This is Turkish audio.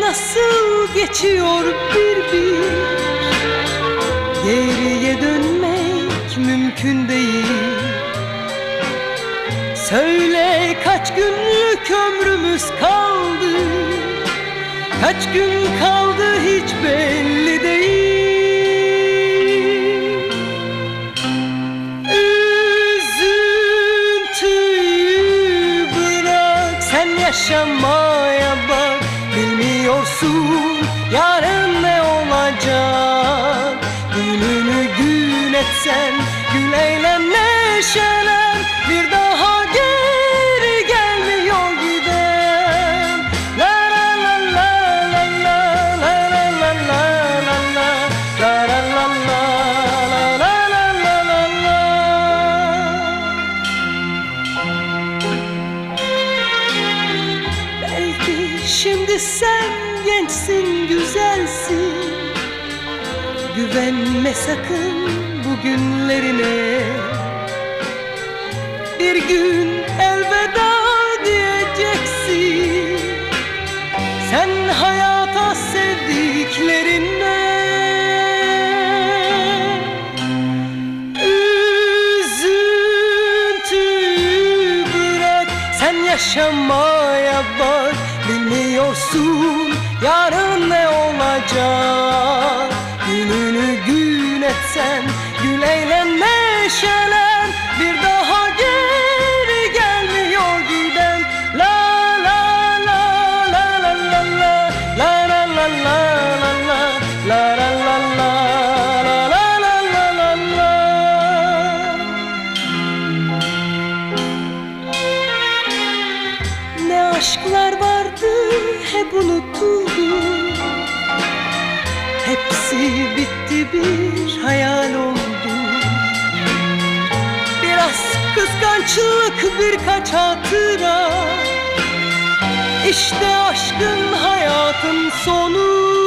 Nasıl geçiyor bir bir? Geriye dönmek mümkün değil. Söyle kaç günlük ömrümüz kaldı? Kaç gün kaldı hiç belli değil. Üzüntüyü bırak sen yaşamaya gün etsen gül eğlen neşelen Bir daha geri gelmiyor giden La la la la la la la la la la la la La la la la la la la la la Belki şimdi sen gençsin, güzelsin Güvenme sakın bugünlerine Bir gün elveda diyeceksin. Sen hayata sevdiklerinle. Üzüntüyü bırak sen yaşamaya bak. Bilmiyorsun yarın ne olacak Gününü gün etsen gül eğlen neşelen Bir daha geri gelmiyor giden La la la la la la la La la la la la la La la la la la la la la la la Ne aşklar vardı hep unutuldu Hepsi bitti bir hayal oldu. Biraz kıskançlık birkaç hatıra. İşte aşkın hayatın sonu